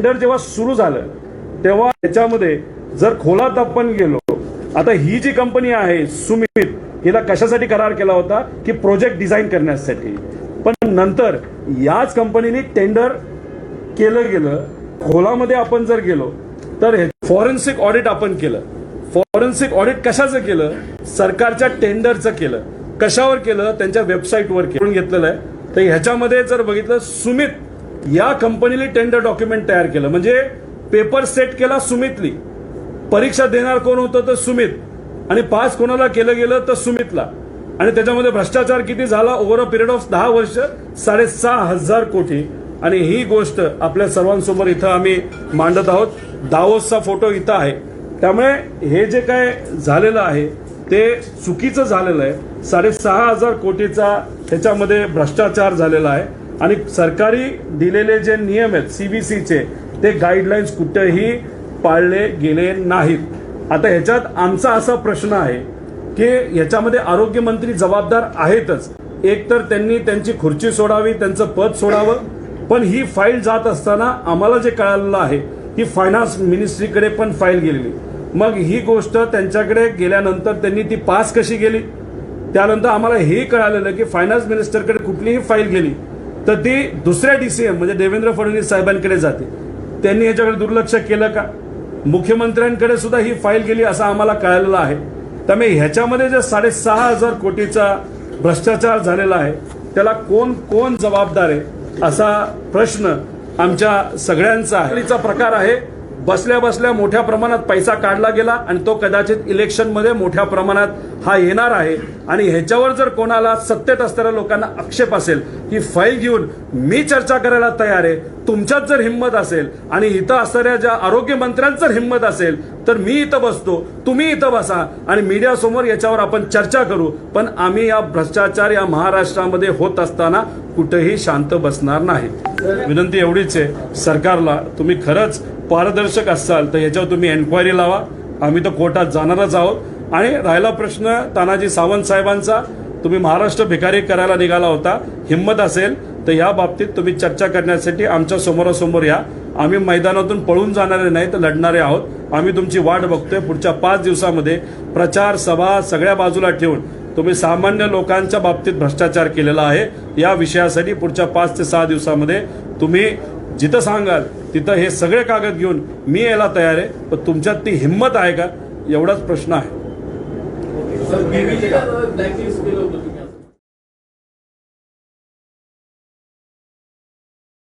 Tender जेव्हा सुरू झालं तेव्हा त्याच्यामध्ये जर खोलात आपण गेलो आता ही जी कंपनी आहे सुमित हिला कशासाठी करार केला होता? की प्रोजेक्ट डिझाईन करण्यासाठी. पण नंतर याच कंपनीने टेंडर केलं गेलं खोलामध्ये आपण जर गेलो तर हे फॉरेन्सिक ऑडिट आपण केलं. फॉरेन्सिक ऑडिट कशाचं केलं? सरकारच्या टेंडरचं केलं. कशावर केलं? त्यांच्या वेबसाईटवर करून घेतलेलं आहे. तर ह्याच्यामध्ये जर बघितलं सुमित या कंपनीने टेंडर डॉक्युमेंट तयार केलं. म्हणजे पेपर सेट केला सुमितली परीक्षा देणार कोण होतं तर सुमित. आणि पास कोणाला केलं गेलं तर सुमितला. आणि त्याच्यामध्ये भ्रष्टाचार किती झाला ओव्हर अ पिरियड ऑफ दहा वर्ष? साडेसहा हजार कोटी. आणि ही गोष्ट आपल्या सर्वांसमोर इथं आम्ही मांडत आहोत. दावोसचा फोटो इथं आहे. त्यामुळे हे जे काय झालेलं आहे ते चुकीचं झालेलं आहे. साडेसहा हजार कोटीचा त्याच्यामध्ये भ्रष्टाचार झालेला आहे. आणि सरकारी दिलेले जे नियम आहेत सीबीसीचे ते गाईडलाईन्स कुठेही पाळले गेले नाहीत. आता ह्याच्यात आमचा असा प्रश्न आहे की याच्यामध्ये आरोग्यमंत्री जबाबदार आहेतच. एक तर त्यांनी त्यांची खुर्ची सोडावी त्यांचं पद सोडावं पण ही फाईल जात असताना आम्हाला जे कळालेलं आहे ही फायनान्स मिनिस्ट्रीकडे पण फाईल गेलेली. मग ही गोष्ट त्यांच्याकडे गेल्यानंतर त्यांनी ती पास कशी गेली त्यानंतर आम्हाला हे कळालेलं की फायनान्स मिनिस्टरकडे कुठलीही फाईल गेली. तर ती दुसऱ्या डी सी एम म्हणजे देवेंद्र फडणवीस साहेबांकडे जाते. त्यांनी याच्याकडे दुर्लक्ष केलं का? मुख्यमंत्र्यांकडे सुद्धा ही फाईल गेली असं आम्हाला कळालेलं आहे. त्यामुळे ह्याच्यामध्ये जे साडेसहा हजार कोटीचा भ्रष्टाचार झालेला आहे त्याला कोण कोण जबाबदार आहे असा प्रश्न आमच्या सगळ्यांचा प्रकार आहे. बसल्या बसल्या मोठ्या प्रमाणात पैसा काढला गेला आणि तो कदाचित इलेक्शनमध्ये मोठ्या प्रमाणात हा येणार आहे. आणि ह्याच्यावर जर कोणाला सत्तेत असणाऱ्या लोकांना आक्षेप असेल ही फाईल घेऊन मी चर्चा करायला तयार आहे तुमच्यात जर हिंमत असेल आणि इथं असणाऱ्या ज्या आरोग्यमंत्र्यांत जर हिंमत असेल तर मी इथं बसतो तुम्ही इथं बसा आणि मीडियासमोर याच्यावर आपण चर्चा करू. पण आम्ही या भ्रष्टाचार या महाराष्ट्रामध्ये होत असताना कुठेही शांत बसणार नाही. विनंती एवढीच आहे सरकारला तुम्ही खरंच पारदर्शक असाल तर याच्यावर तुम्ही एन्क्वायरी लावा. आम्ही तर कोर्टात जाणारच आहोत. आणि राहिला प्रश्न तानाजी सावंत साहेबांचा तुम्ही महाराष्ट्र भिकारी करायला निघाला होता. हिंमत असेल तर या बाबतीत तुम्ही चर्चा करण्यासाठी आमच्या समोरासमोर या. आम्ही मैदानातून पळून जाणारे नाही तर लढणारे आहोत. आम्ही तुमची वाट बघतोय. पुढच्या पाच दिवसामध्ये प्रचार सभा सगळ्या बाजूला ठेवून तुम्ही सामान्य लोकांच्या बाबतीत भ्रष्टाचार केलेला आहे. या विषयासाठी पुढच्या पाच ते सहा दिवसामध्ये तुम्ही जिथं सांगाल तिथं हे सगळे कागद घेऊन मी यायला तयार आहे. पण तुमच्यात ती हिंमत आहे का? एवढाच प्रश्न आहे.